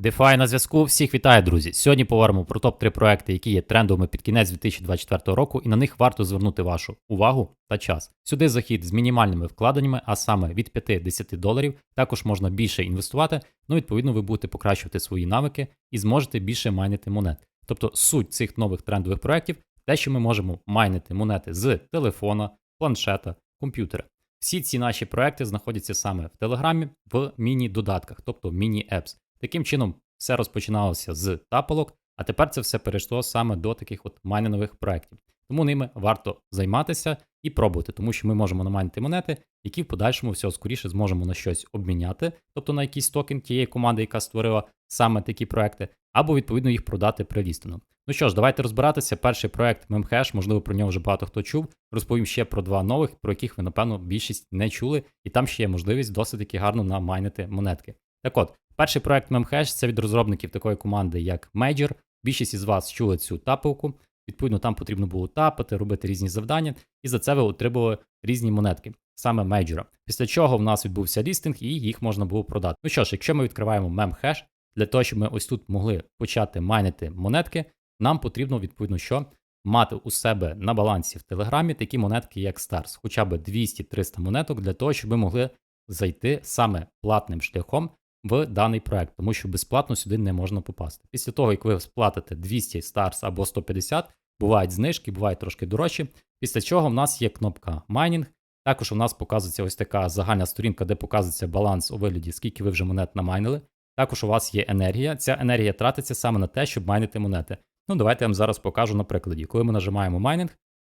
DeFi на зв'язку. Всіх вітаю, друзі. Сьогодні поговоримо про топ-3 проекти, які є трендовими під кінець 2024 року, і на них варто звернути вашу увагу та час. Сюди захід з мінімальними вкладеннями, а саме від 5-10 доларів. Також можна більше інвестувати. Ну, відповідно, ви будете покращувати свої навики і зможете більше майнити монет. Тобто суть цих нових трендових проєктів те, що ми можемо майнити монети з телефона, планшета, комп'ютера. Всі ці наші проекти знаходяться саме в Телеграмі в міні-додатках, тобто міні-епс. Таким чином, все розпочиналося з тапалок, а тепер це все перейшло саме до таких от майнингових проєктів. Тому ними варто займатися і пробувати, тому що ми можемо намайнити монети, які в подальшому всього скоріше зможемо на щось обміняти, тобто на якийсь токен тієї команди, яка створила саме такі проекти, або відповідно їх продати прилістено. Ну що ж, давайте розбиратися. Перший проект Memhash, можливо, про нього вже багато хто чув. Розповім ще про два нових, про яких ви, напевно, більшість не чули, і там ще є можливість досить таки гарно намайнити монетки. Так от, перший проект Memhash це від розробників такої команди, як Major. Більшість із вас чули цю тапилку. Відповідно, там потрібно було тапати, робити різні завдання, і за це ви отримували різні монетки, саме мейджора. Після чого в нас відбувся лістинг, і їх можна було продати. Ну що ж, якщо ми відкриваємо мемхеш, для того, щоб ми ось тут могли почати майнити монетки, нам потрібно, відповідно, що мати у себе на балансі в Телеграмі такі монетки, як Stars, хоча б 200-300 монеток для того, щоб ви могли зайти саме платним шляхом в даний проект, тому що безплатно сюди не можна попасти. Після того, як ви сплатите 200 Stars або 150, бувають знижки, бувають трошки дорожчі. Після чого в нас є кнопка майнінг. Також у нас показується ось така загальна сторінка, де показується баланс у вигляді, скільки ви вже монет намайнили. Також у вас є енергія. Ця енергія тратиться саме на те, щоб майнити монети. Ну, давайте я вам зараз покажу на прикладі. Коли ми нажимаємо майнінг,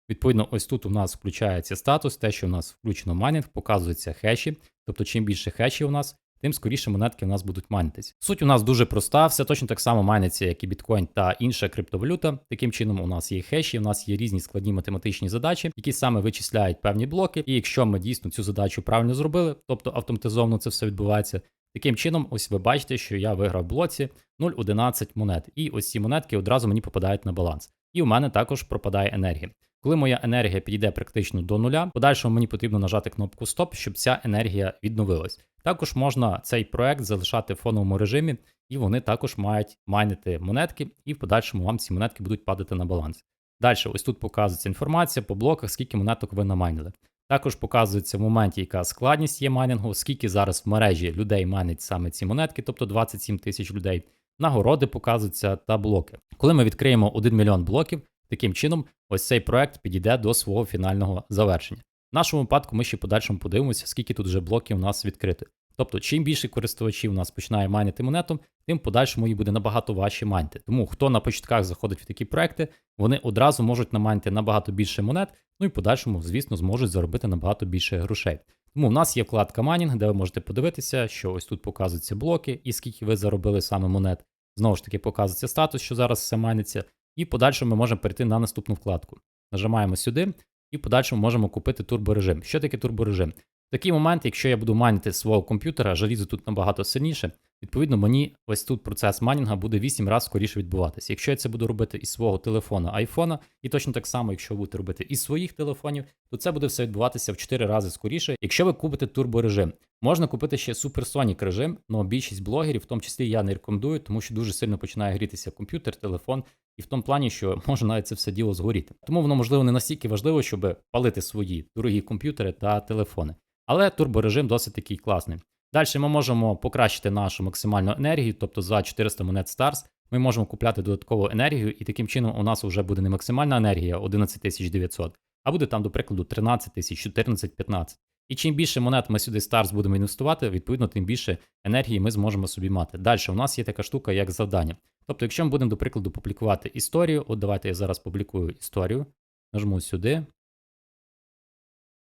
відповідно, ось тут у нас включається статус, те, що у нас включено майнінг, показуються хеші. Тобто, чим більше хешів у нас, тим скоріше монетки у нас будуть майнитись. Суть у нас дуже проста, все точно так само майниться, як і біткоін та інша криптовалюта. Таким чином, у нас є хеші, у нас є різні складні математичні задачі, які саме вичисляють певні блоки. І якщо ми дійсно цю задачу правильно зробили, тобто автоматизовано це все відбувається. Таким чином, ось ви бачите, що я виграв в блоці 0,11 монет. І ось ці монетки одразу мені попадають на баланс. І у мене також пропадає енергія. Коли моя енергія підійде практично до нуля, подальшому мені потрібно нажати кнопку Стоп, щоб ця енергія відновилась. Також можна цей проект залишати в фоновому режимі, і вони також мають майнити монетки, і в подальшому вам ці монетки будуть падати на баланс. Далі, ось тут показується інформація по блоках, скільки монеток ви намайнили. Також показується в моменті, яка складність є майнінгу, скільки зараз в мережі людей майнить саме ці монетки, тобто 27 тисяч людей. Нагороди показуються та блоки. Коли ми відкриємо 1 мільйон блоків, таким чином ось цей проект підійде до свого фінального завершення. В нашому випадку ми ще подальшому подивимося, скільки тут вже блоків у нас відкрито. Тобто, чим більше користувачів у нас починає майнити монету, тим подальшому їй буде набагато важче майнити. Тому хто на початках заходить в такі проекти, вони одразу можуть намайнити набагато більше монет, ну і подальшому, звісно, зможуть заробити набагато більше грошей. Тому в нас є вкладка майнінг, де ви можете подивитися, що ось тут показуються блоки, і скільки ви заробили саме монет. Знову ж таки, показується статус, що зараз все майниться. І в подальшому ми можемо перейти на наступну вкладку. Нажимаємо сюди, і в подальшому можемо купити турборежим. Що таке турборежим? В такий момент, якщо я буду майнити свого комп'ютера, желізо тут набагато сильніше, відповідно, мені ось тут процес майнінга буде 8 разів скоріше відбуватися. Якщо я це буду робити із свого телефона айфона, і точно так само, якщо ви будете робити із своїх телефонів, то це буде все відбуватися в 4 рази скоріше. Якщо ви купите турборежим, можна купити ще суперсонік режим, але більшість блогерів, в тому числі я не рекомендую, тому що дуже сильно починає грітися комп'ютер, телефон, і в тому плані, що може навіть це все діло згоріти. Тому воно можливо не настільки важливо, щоб палити свої дорогі комп'ютери та телефони. Але турборежим досить такий класний. Далі ми можемо покращити нашу максимальну енергію, тобто за 400 монет Stars ми можемо купляти додаткову енергію, і таким чином у нас вже буде не максимальна енергія 11900, а буде там, до прикладу, 13 тисяч, 14, 15. І чим більше монет ми сюди Stars будемо інвестувати, відповідно, тим більше енергії ми зможемо собі мати. Далі у нас є така штука, як завдання. Тобто, якщо ми будемо, до прикладу, публікувати історію, от давайте я зараз публікую історію, нажму сюди.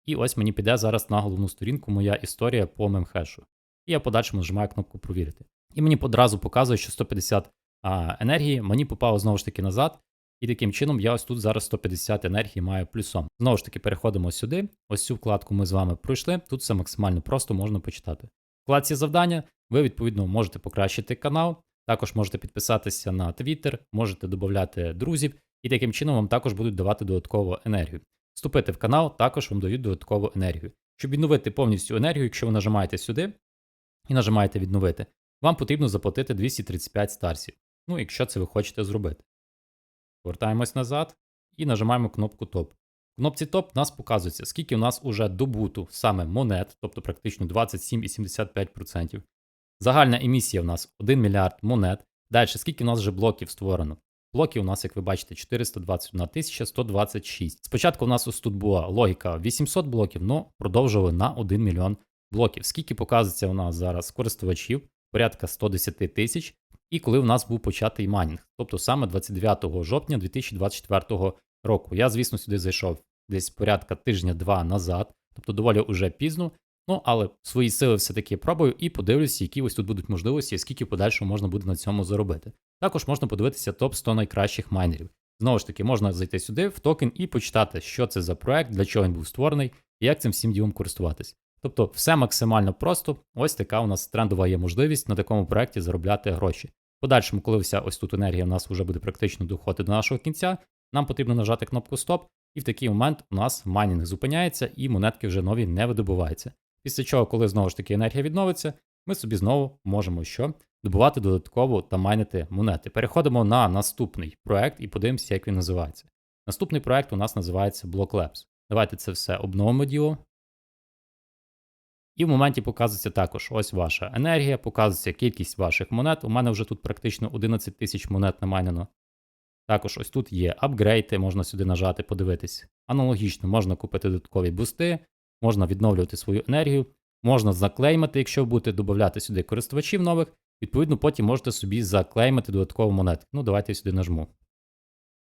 І ось мені піде зараз на головну сторінку моя історія по мемхешу. І я подальшому нажимаю кнопку провірити. І мені одразу показує, що 150 а, енергії мені попало знову ж таки назад. І таким чином я ось тут зараз 150 енергії маю плюсом. Знову ж таки, переходимо сюди. Ось цю вкладку ми з вами пройшли. Тут все максимально просто можна почитати. Вкладці завдання ви, відповідно, можете покращити канал, також можете підписатися на Twitter, можете додати друзів, і таким чином вам також будуть давати додаткову енергію. Вступити в канал також вам дають додаткову енергію. Щоб відновити повністю енергію, якщо ви нажимаєте сюди і нажимаєте відновити, вам потрібно заплатити 235 старсів. Ну, якщо це ви хочете зробити. Повертаємось назад і нажимаємо кнопку топ. В кнопці топ нас показується, скільки у нас уже добуту саме монет, тобто практично 27,75%. Загальна емісія у нас 1 мільярд монет. Далі, скільки у нас вже блоків створено? Блоків у нас, як ви бачите, 421 126. Спочатку у нас ось тут була логіка 800 блоків, але продовжували на 1 мільйон блоків. Скільки показується у нас зараз користувачів? Порядка 110 тисяч. І коли у нас був початий майнінг, тобто саме 29 жовтня 2024 року. Я, звісно, сюди зайшов десь порядка тижня-два назад, тобто доволі уже пізно. Ну, але свої сили все-таки пробую і подивлюся, які ось тут будуть можливості, і скільки в подальшому можна буде на цьому заробити. Також можна подивитися топ 100 найкращих майнерів. Знову ж таки, можна зайти сюди в токен і почитати, що це за проект, для чого він був створений і як цим всім ділом користуватись. Тобто, все максимально просто. Ось така у нас трендова є можливість на такому проекті заробляти гроші. Подальшому, коли вся ось тут енергія у нас вже буде практично доходити до нашого кінця, нам потрібно нажати кнопку Стоп, і в такий момент у нас майнінг зупиняється і монетки вже нові не видобуваються. Після чого, коли знову ж таки енергія відновиться, ми собі знову можемо що добувати додатково та майнити монети. Переходимо на наступний проект і подивимося, як він називається. Наступний проект у нас називається Block Labs. Давайте це все обновимо діло. І в моменті показується також ось ваша енергія, показується кількість ваших монет. У мене вже тут практично 11 тисяч монет намайнено. Також ось тут є апгрейти, можна сюди нажати, подивитись. Аналогічно можна купити додаткові бусти, можна відновлювати свою енергію, можна заклеймити, якщо будете додати сюди користувачів нових. Відповідно, потім можете собі заклеймити додаткову монетку. Ну, давайте я сюди нажму.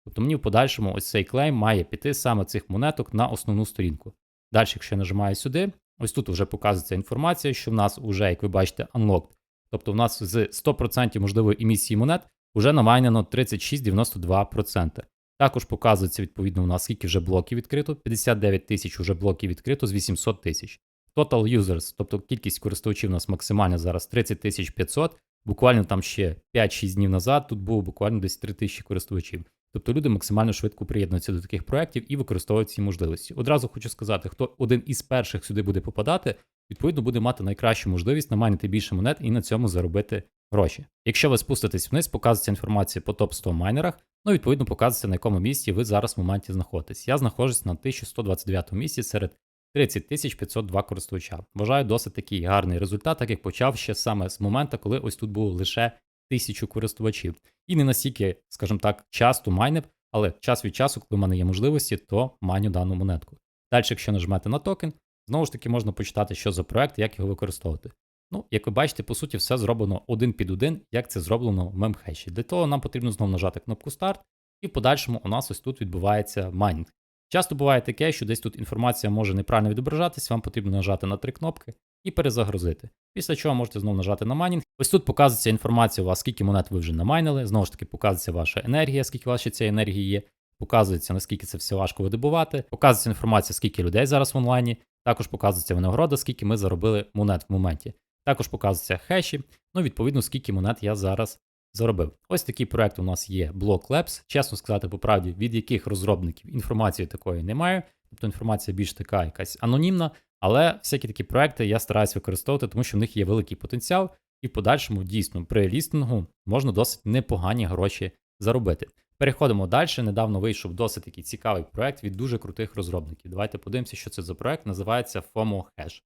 Тобто мені в подальшому ось цей клейм має піти саме цих монеток на основну сторінку. Далі, якщо я нажимаю сюди, ось тут вже показується інформація, що в нас вже, як ви бачите, unlocked. Тобто в нас з 100% можливої емісії монет вже намайнено 36,92%. Також показується, відповідно, у нас скільки вже блоків відкрито, 59 тисяч вже блоків відкрито з 800 тисяч. Total users, тобто кількість користувачів у нас максимальна зараз 30 тисяч 500, буквально там ще 5-6 днів назад тут було буквально десь 3 тисячі користувачів. Тобто люди максимально швидко приєднуються до таких проєктів і використовують ці можливості. Одразу хочу сказати, хто один із перших сюди буде попадати, відповідно буде мати найкращу можливість намайнити більше монет і на цьому заробити гроші. Якщо ви спуститесь вниз, показується інформація по топ 100 майнерах, ну відповідно показується на якому місці ви зараз в моменті знаходитесь. Я знаходжусь на 1129 місці серед 30 502 користувача. Вважаю досить такий гарний результат, так як почав ще саме з моменту, коли ось тут було лише тисячу користувачів. І не настільки, скажімо так, часто майнив, але час від часу, коли в мене є можливості, то майню дану монетку. Далі, якщо нажмете на токен, знову ж таки можна почитати, що за проект, як його використовувати. Ну, як ви бачите, по суті, все зроблено один під один, як це зроблено в мемхеші. Для того нам потрібно знову нажати кнопку старт, і в подальшому у нас ось тут відбувається майнінг. Часто буває таке, що десь тут інформація може неправильно відображатись, вам потрібно нажати на три кнопки і перезагрузити. Після чого можете знову нажати на майнінг. Ось тут показується інформація у вас, скільки монет ви вже намайнили. Знову ж таки, показується ваша енергія, скільки у вас ще цієї енергії є. Показується, наскільки це все важко видобувати. Показується інформація, скільки людей зараз в онлайні. Також показується винагорода, скільки ми заробили монет в моменті. Також показуються хеші, ну, відповідно, скільки монет я зараз заробив. Ось такий проект у нас є Block Labs. Чесно сказати, по правді, від яких розробників інформації такої немає. Тобто інформація більш така якась анонімна, але всякі такі проекти я стараюсь використовувати, тому що в них є великий потенціал, і в подальшому дійсно при лістингу можна досить непогані гроші заробити. Переходимо далі. Недавно вийшов досить такий цікавий проект від дуже крутих розробників. Давайте подивимося, що це за проект. Називається FOMO Hash.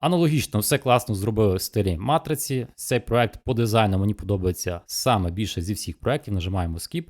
Аналогічно, все класно зробили в стилі матриці. Цей проект по дизайну мені подобається саме більше зі всіх проєктів. Нажимаємо Skip.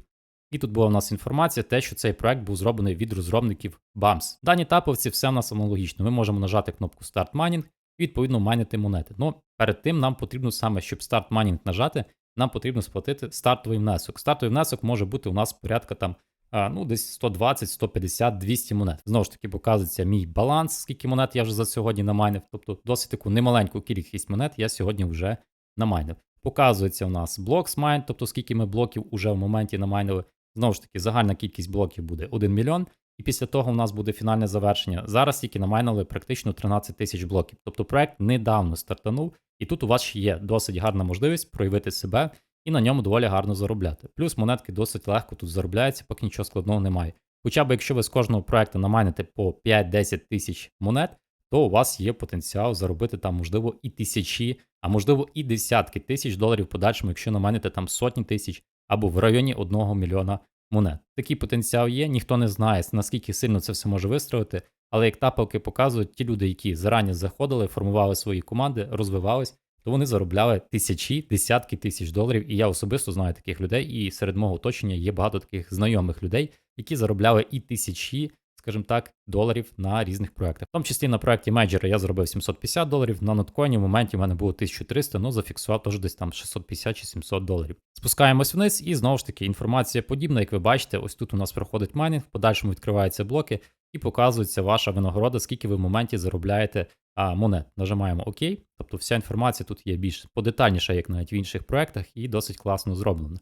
І тут була у нас інформація, те, що цей проект був зроблений від розробників BAMS. Дані таповці все в нас аналогічно. Ми можемо нажати кнопку Start Mining і відповідно майнити монети. Ну, перед тим нам потрібно саме, щоб Start Mining нажати, нам потрібно сплатити стартовий внесок. Стартовий внесок може бути у нас порядка там ну, десь 120, 150, 200 монет. Знову ж таки, показується мій баланс, скільки монет я вже за сьогодні намайнив. Тобто досить таку немаленьку кількість монет я сьогодні вже намайнив. Показується у нас блок смайн, тобто скільки ми блоків уже в моменті намайнили. Знову ж таки, загальна кількість блоків буде 1 мільйон. І після того у нас буде фінальне завершення. Зараз тільки намайнили практично 13 тисяч блоків. Тобто проект недавно стартанув, і тут у вас ще є досить гарна можливість проявити себе і на ньому доволі гарно заробляти. Плюс монетки досить легко тут заробляються, поки нічого складного немає. Хоча б якщо ви з кожного проекту намайните по 5-10 тисяч монет, то у вас є потенціал заробити там, можливо, і тисячі, а можливо, і десятки тисяч доларів подальшому, якщо наманите там сотні тисяч або в районі 1 мільйона монет. Такий потенціал є, ніхто не знає, наскільки сильно це все може вистроїти. але як тапалки показують, ті люди, які зарані заходили, формували свої команди, розвивались, то вони заробляли тисячі, десятки тисяч доларів. І я особисто знаю таких людей, і серед мого оточення є багато таких знайомих людей, які заробляли і тисячі, скажімо так, доларів на різних проектах. В тому числі на проекті Major я заробив 750 доларів. На ноткоїні в моменті в мене було 1300, ну зафіксував теж десь там 650 чи 700 доларів. Спускаємось вниз, і знову ж таки інформація подібна, як ви бачите, ось тут у нас проходить майнінг, в подальшому відкриваються блоки і показується ваша винагорода, скільки ви в моменті заробляєте а, монет. Нажимаємо ОК. Тобто вся інформація тут є більш подетальніша, як навіть в інших проектах, і досить класно зроблена.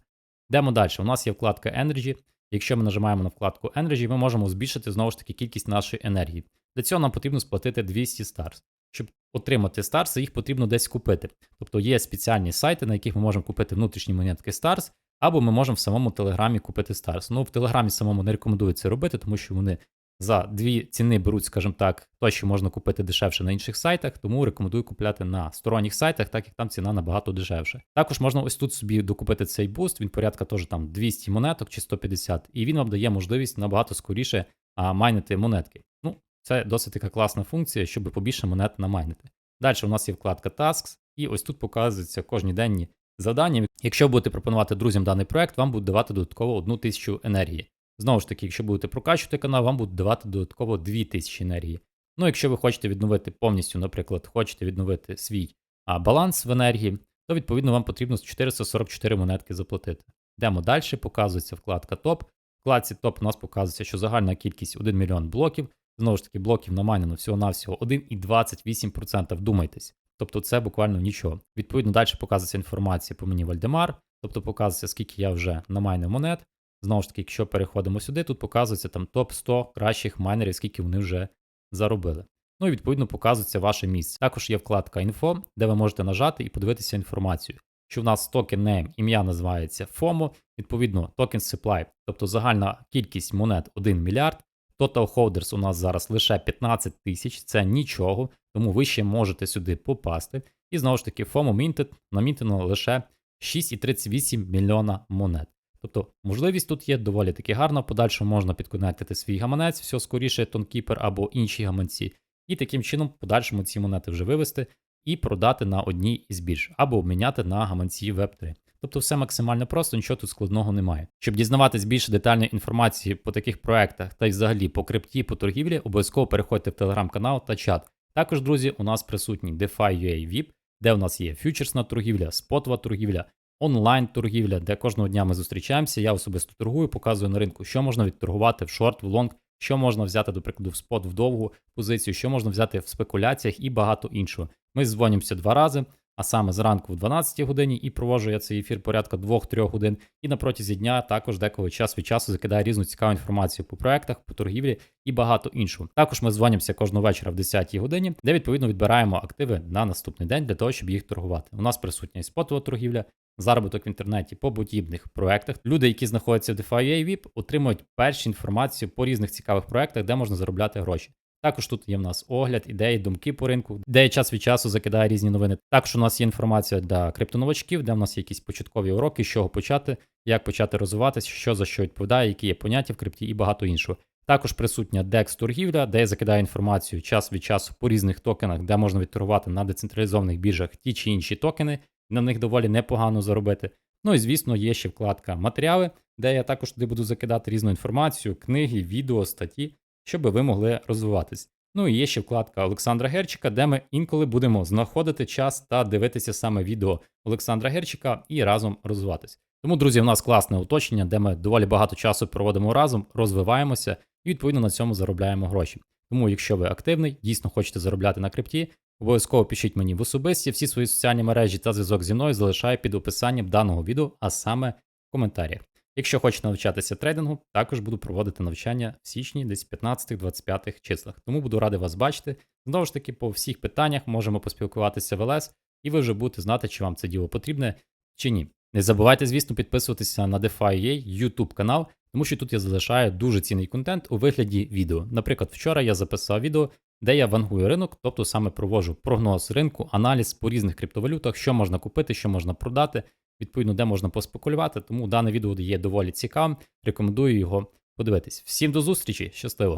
Йдемо далі. У нас є вкладка Energy. Якщо ми нажимаємо на вкладку Energy, ми можемо збільшити знову ж таки кількість нашої енергії. Для цього нам потрібно сплатити 200 Stars. Щоб отримати Stars, їх потрібно десь купити. Тобто є спеціальні сайти, на яких ми можемо купити внутрішні монетки Stars, або ми можемо в самому Телеграмі купити Stars. Ну, в Телеграмі самому не рекомендується робити, тому що вони за дві ціни беруть, скажімо так, то, що можна купити дешевше на інших сайтах, тому рекомендую купляти на сторонніх сайтах, так як там ціна набагато дешевше. Також можна ось тут собі докупити цей буст, він порядка теж там 200 монеток чи 150, і він вам дає можливість набагато скоріше а, майнити монетки. Ну, це досить така класна функція, щоб побільше монет намайнити. Далі у нас є вкладка Tasks, і ось тут показуються кожні денні завдання. Якщо будете пропонувати друзям даний проект, вам будуть давати додатково одну тисячу енергії. Знову ж таки, якщо будете прокачувати канал, вам будуть давати додатково 2000 енергії. Ну, якщо ви хочете відновити повністю, наприклад, хочете відновити свій а, баланс в енергії, то відповідно вам потрібно 444 монетки заплатити. Йдемо далі, показується вкладка ТОП. Вкладці ТОП у нас показується, що загальна кількість 1 мільйон блоків. Знову ж таки, блоків намайнено всього-навсього 1,28%. Вдумайтесь. Тобто це буквально нічого. Відповідно, далі показується інформація по мені Вальдемар, тобто показується, скільки я вже намайнив монет. Знову ж таки, якщо переходимо сюди, тут показується там топ-100 кращих майнерів, скільки вони вже заробили. Ну і відповідно показується ваше місце. Також є вкладка Info, де ви можете нажати і подивитися інформацію. Що в нас токен name, ім'я називається FOMO, відповідно, токен supply, тобто загальна кількість монет 1 мільярд. Total holders у нас зараз лише 15 тисяч, це нічого, тому ви ще можете сюди попасти. І знову ж таки, FOMO Minted намінтено лише 6,38 мільйона монет. Тобто можливість тут є доволі таки гарна. Подальшому можна підконектити свій гаманець, все скоріше, тонкіпер або інші гаманці, і таким чином, в подальшому ці монети вже вивести і продати на одній із бірж, або обміняти на гаманці Web3. Тобто все максимально просто, нічого тут складного немає. Щоб дізнаватись більше детальної інформації по таких проектах та й взагалі по крипті, по торгівлі, обов'язково переходьте в телеграм-канал та чат. Також, друзі, у нас присутній DeFi UA VIP, де у нас є фьючерсна торгівля, спотова торгівля, онлайн-торгівля, де кожного дня ми зустрічаємося. Я особисто торгую, показую на ринку, що можна відторгувати в шорт, в лонг, що можна взяти, до прикладу, в спот, в довгу позицію, що можна взяти в спекуляціях і багато іншого. Ми дзвонимося два рази, а саме зранку в 12 годині, і провожу я цей ефір порядка 2-3 годин. І на протязі дня також деколи час від часу закидаю різну цікаву інформацію по проектах, по торгівлі і багато іншого. Також ми дзвонимося кожного вечора в 10 годині, де відповідно відбираємо активи на наступний день для того, щоб їх торгувати. У нас присутня і спотова торгівля, заробіток в інтернеті по подібних проектах. Люди, які знаходяться в DeFi VIP, отримують першу інформацію по різних цікавих проектах, де можна заробляти гроші. Також тут є в нас огляд, ідеї, думки по ринку, де я час від часу закидає різні новини. Також у нас є інформація для криптоновачків, де в нас є якісь початкові уроки, з чого почати, як почати розвиватися, що за що відповідає, які є поняття в крипті і багато іншого. Також присутня DEX торгівля, де я закидаю інформацію час від часу по різних токенах, де можна відторгувати на децентралізованих біржах ті чи інші токени, на них доволі непогано заробити. Ну і звісно, є ще вкладка матеріали, де я також туди буду закидати різну інформацію, книги, відео, статті, щоб ви могли розвиватись. Ну і є ще вкладка Олександра Герчика, де ми інколи будемо знаходити час та дивитися саме відео Олександра Герчика і разом розвиватись. Тому, друзі, в нас класне оточення, де ми доволі багато часу проводимо разом, розвиваємося і відповідно на цьому заробляємо гроші. Тому, якщо ви активний, дійсно хочете заробляти на крипті, Обов'язково пишіть мені в особисті всі свої соціальні мережі та зв'язок зі мною залишаю під описанням даного відео, а саме в коментарях. Якщо хочете навчатися трейдингу, також буду проводити навчання в січні, десь 15-25 числах. Тому буду радий вас бачити. Знову ж таки, по всіх питаннях можемо поспілкуватися в ЛС, і ви вже будете знати, чи вам це діло потрібне чи ні. Не забувайте, звісно, підписуватися на DeFi.ua YouTube канал, тому що тут я залишаю дуже цінний контент у вигляді відео. Наприклад, вчора я записав відео, де я вангую ринок, тобто саме провожу прогноз ринку, аналіз по різних криптовалютах, що можна купити, що можна продати, відповідно, де можна поспекулювати. Тому дане відео є доволі цікавим. Рекомендую його подивитись. Всім до зустрічі, щасливо!